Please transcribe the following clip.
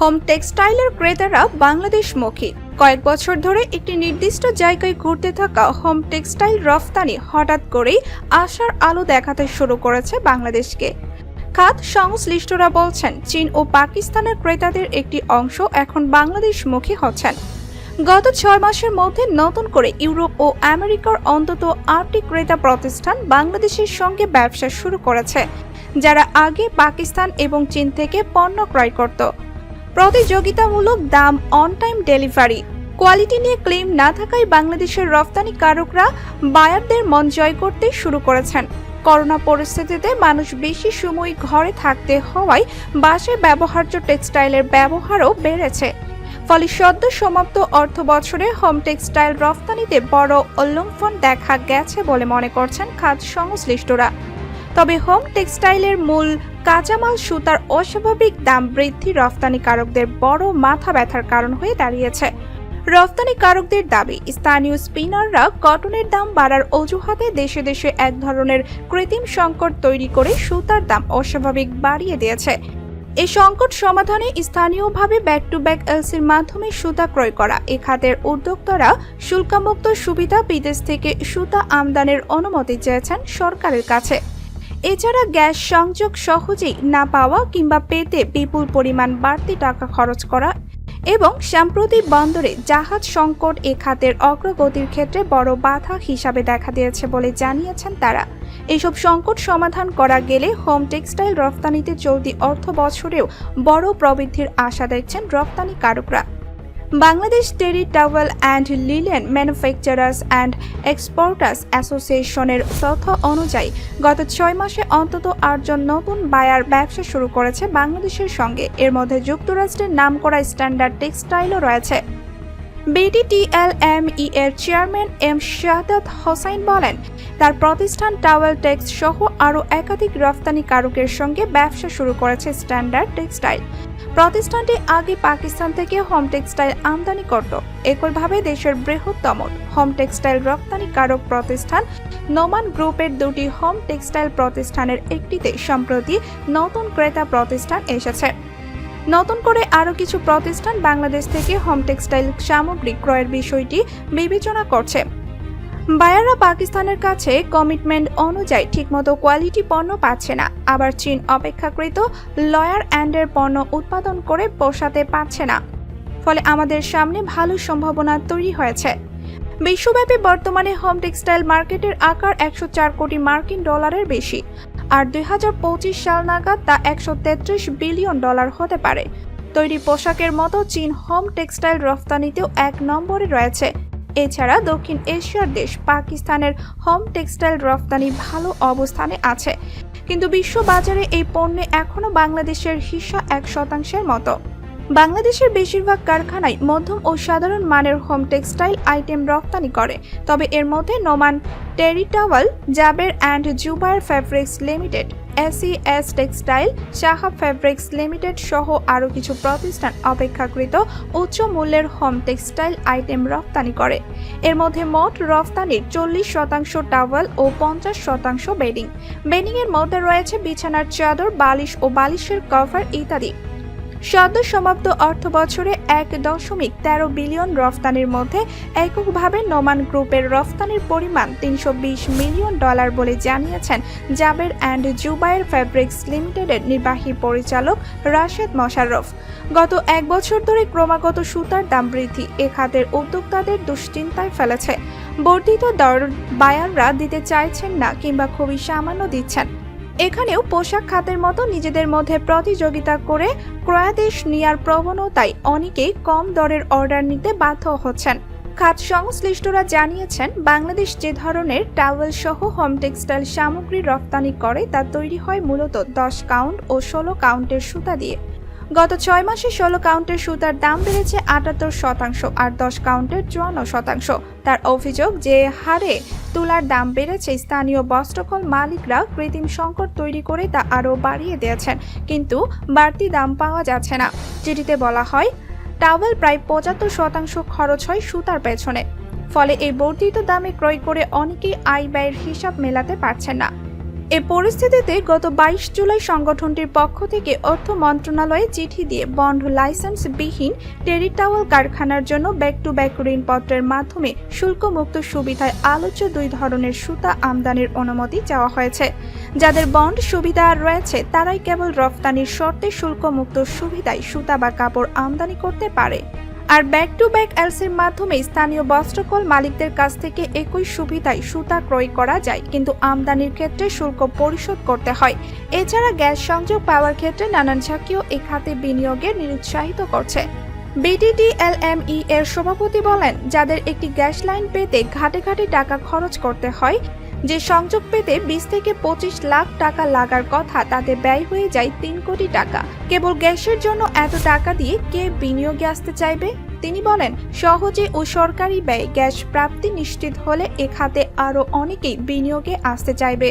Home টেক্সটাইলের ক্রেতারা বাংলাদেশমুখী। কয়েক বছর ধরে একটি নির্দিষ্ট জায়গায় ঘুরতে থাকা হোম টেক্সটাইল রফতানি হঠাৎ করেই আশার আলো দেখাতে শুরু করেছে বাংলাদেশকে। খাত সংশ্লিষ্টরা বলছেন, চীন ও পাকিস্তানের ক্রেতাদের একটি অংশ এখন বাংলাদেশমুখী হচ্ছেন। গত ছয় মাসের মধ্যে নতুন করে ইউরোপ ও আমেরিকার অন্তত আটটি ক্রেতা প্রতিষ্ঠান বাংলাদেশের সঙ্গে ব্যবসা শুরু করেছে, যারা আগে পাকিস্তান এবং চীন থেকে পণ্য ক্রয় করত। প্রতিযোগিতামূলক দাম অন টাইম ডেলিভারি কোয়ালিটি নিয়ে ক্লেম না থাকায় বাংলাদেশের রপ্তানিকারকরা বায়ারদের মন জয় করতে শুরু করেছেন। করোনা পরিস্থিতিতে মানুষ বেশি সময় ঘরে থাকতে হওয়ায় বাসায় ব্যবহার্য টেক্সটাইলের ব্যবহারও বেড়েছে। ফলে সদ্য সমাপ্ত অর্থ বছরে হোম টেক্সটাইল রফতানিতে বড় উল্লঙ্ঘন দেখা গেছে বলে মনে করছেন খাত সংশ্লিষ্টরা। তবে হোম টেক্সটাইলের মূল কাঁচামাল সুতার অস্বাভাবিক দাম বৃদ্ধি রফতানিকারকদের বড় মাথা ব্যথার কারণ হয়ে দাঁড়িয়েছে। রফতানিকারকদের দাবি, স্থানীয় স্পিনাররা কটনের দাম বাড়ার অজুহাতে দেশে দেশে এক ধরনের কৃত্রিম সংকট তৈরি করে সুতার দাম অস্বাভাবিক বাড়িয়ে দিয়েছে। এই সংকট সমাধানে স্থানীয়ভাবে ব্যাক টু ব্যাক এলসির মাধ্যমে সুতা ক্রয় করা, এ খাতের উদ্যোক্তারা শুল্কামুক্ত সুবিধা বিদেশ থেকে সুতা আমদানির অনুমতি চেয়েছেন সরকারের কাছে। এছাড়া গ্যাস সংযোগ সহজেই না পাওয়া কিংবা পেতে বিপুল পরিমাণ বাড়তি টাকা খরচ করা এবং সাম্প্রতিক বন্দরে জাহাজ সংকট এ খাতের অগ্রগতির ক্ষেত্রে বড় বাধা হিসাবে দেখা দিয়েছে বলে জানিয়েছেন তারা। এসব সংকট সমাধান করা গেলে হোম টেক্সটাইল রফতানিতে চলতি অর্থ বছরেও বড় প্রবৃদ্ধির আশা দেখছেন রপ্তানিকারকরা Bangladesh terry towel and linen manufacturers and exporters অ্যাসোসিয়েশনের তথ্য অনুযায়ী, গত ছয় মাসে অন্তত আটজন নতুন বায়ার ব্যবসা শুরু করেছে বাংলাদেশের সঙ্গে। এর মধ্যে যুক্তরাষ্ট্রের নাম করা স্ট্যান্ডার্ড টেক্সটাইলও রয়েছে। বিডিটিএলএমই এর চেয়ারম্যান এম শাহাদাত হোসাইন বলেন, তার প্রতিষ্ঠান টাওয়েল টেক্স সহ আরও একাধিক রফতানিকারকের সঙ্গে ব্যবসা শুরু করেছে স্ট্যান্ডার্ড টেক্সটাইল প্রতিষ্ঠানটি আগে পাকিস্তান থেকে হোম টেক্সটাইল আমদানি করত। একইভাবে দেশের বৃহত্তম হোম টেক্সটাইল রপ্তানিকারক প্রতিষ্ঠান নোমান গ্রুপের দুটি হোম টেক্সটাইল প্রতিষ্ঠানের একটিতে সম্প্রতি নতুন ক্রেতা প্রতিষ্ঠান এসেছে। নতুন করে আরও কিছু প্রতিষ্ঠান বাংলাদেশ থেকে হোম টেক্সটাইল সামগ্রী ক্রয়ের বিষয়টি বিবেচনা করছে। বায়াররা পাকিস্তানের কাছে কমিটমেন্ট অনুযায়ী ঠিকমতো কোয়ালিটি পণ্য পাচ্ছে না। আবার চীন অপেক্ষাকৃত লয়ার অ্যান্ডের পণ্য উৎপাদন করে পোষাতে পারছে না। ফলে আমাদের সামনে ভালো সম্ভাবনা তৈরি হয়েছে। বিশ্বব্যাপী বর্তমানে হোম টেক্সটাইল মার্কেটের আকার একশো চার কোটি মার্কিন ডলারের বেশি। আর দু হাজার পঁচিশ সাল নাগাদ তা একশো তেত্রিশ বিলিয়ন ডলার হতে পারে। তৈরি পোশাকের মতো চীন হোম টেক্সটাইল রফতানিতেও এক নম্বরে রয়েছে। এছাড়া দক্ষিণ এশিয়ার দেশ পাকিস্তানের হোম টেক্সটাইল রফতানি ভালো অবস্থানে আছে। কিন্তু বিশ্ব বাজারে এই পণ্যে এখনও বাংলাদেশের হিসা এক শতাংশের মতো। বাংলাদেশের বেশিরভাগ কারখানায় মধ্যম ও সাধারণ মানের হোম টেক্সটাইল আইটেম রপ্তানি করে। তবে এর মধ্যে Noman terry towel, Jaber and Jubayer fabrics limited ACS textile, Saha fabrics limited সহ আরও কিছু প্রতিষ্ঠান অপেক্ষাকৃত উচ্চ মূল্যের হোম টেক্সটাইল আইটেম রপ্তানি করে। এর মধ্যে মোট রপ্তানির চল্লিশ শতাংশ টাওয়াল ও পঞ্চাশ শতাংশ বেডিং। বেডিংয়ের মধ্যে রয়েছে বিছানার চাদর, বালিশ ও বালিশের কভার ইত্যাদি। সদ্য সমাপ্ত অর্থ বছরে এক দশমিক তেরো বিলিয়ন রফতানির মধ্যে এককভাবে নোমান গ্রুপের রফতানির পরিমাণ তিনশো বিশ মিলিয়ন ডলার বলে জানিয়েছেন জাবের অ্যান্ড জুবায়ের ফ্যাব্রিক্স লিমিটেডের নির্বাহী পরিচালক রাশেদ মোশাররফ। গত এক বছর ধরে ক্রমাগত সুতার দাম বৃদ্ধি এ খাতের উদ্যোক্তাদের দুশ্চিন্তায় ফেলেছে। বর্ধিত দর বায়াররা দিতে চাইছেন না কিংবা খুবই সামান্য দিচ্ছেন। এখানেও পোশাক খাতের মতো নিজেদের মধ্যে প্রতিযোগিতা করে ক্রয়াদেশ নেওয়ার প্রবণতায় অনেকেই কম দরের অর্ডার নিতে বাধ্য হচ্ছেন। খাত সংশ্লিষ্টরা জানিয়েছেন, বাংলাদেশ যে ধরনের টাওয়েল সহ হোম টেক্সটাইল সামগ্রী রপ্তানি করে তা তৈরি হয় মূলত দশ কাউন্ট ও ষোলো কাউন্টের সুতা দিয়ে। গত ছয় মাসে ষোলো কাউন্টের সুতার দাম বেড়েছে আটাত্তর শতাংশ আর দশ কাউন্টের চুয়ান্ন শতাংশ। তার অভিযোগ যে হারে তুলার দাম বেড়েছে, স্থানীয় বস্ত্রকল মালিকরা কৃত্রিম সংকট তৈরি করে তা আরও বাড়িয়ে দিয়েছেন, কিন্তু বাড়তি দাম পাওয়া যাচ্ছে না। চিঠিতে বলা হয়, টাওয়েল প্রায় পঁচাত্তর শতাংশ খরচ হয় সুতার পেছনে। ফলে এই বর্ধিত দামে ক্রয় করে অনেকেই আয় ব্যয়ের হিসাব মেলাতে পারছেন না। এ পরিস্থিতিতে গত বাইশ জুলাই সংগঠনটির পক্ষ থেকে অর্থ মন্ত্রণালয়ে চিঠি দিয়ে বন্ড লাইসেন্সবিহীন টেরিটাওয়াল কারখানার জন্য ব্যাক টু ব্যাক ঋণপত্রের মাধ্যমে শুল্কমুক্ত সুবিধায় আলোচ্য দুই ধরনের সুতা আমদানির অনুমতি চাওয়া হয়েছে। যাদের বন্ড সুবিধা রয়েছে, তারাই কেবল রফতানির শর্তে শুল্কমুক্ত সুবিধায় সুতা বা কাপড় আমদানি করতে পারে। আর ব্যাক টু ব্যাক এলসির মাধ্যমে স্থানীয় বস্ত্রকল মালিকদের কাছ থেকে একই সুবিধায় সুতা ক্রয় করা যায়। কিন্তু আমদানির ক্ষেত্রে শুল্ক পরিশোধ করতে হয়। এছাড়া গ্যাস সংযোগ পাওয়ার ক্ষেত্রে নানান ঝাঁকিও এ খাতে বিনিয়োগে নিরুৎসাহিত করছে। বিডিডিএলএমই এর সভাপতি বলেন, যাদের একটি গ্যাস লাইন পেতে ঘাটে ঘাটে টাকা খরচ করতে হয়, যে সংযোগ পেতে বিশ থেকে পঁচিশ লাখ টাকা লাগার কথা তাতে ব্যয় হয়ে যায় তিন কোটি টাকা। কেবল গ্যাসের জন্য এত টাকা দিয়ে কে বিনিয়োগে আসতে চাইবে? তিনি বলেন, সহজে ও সরকারি ব্যয় গ্যাস প্রাপ্তি নিশ্চিত হলে এ খাতে আরও অনেকেই বিনিয়োগে আসতে চাইবে।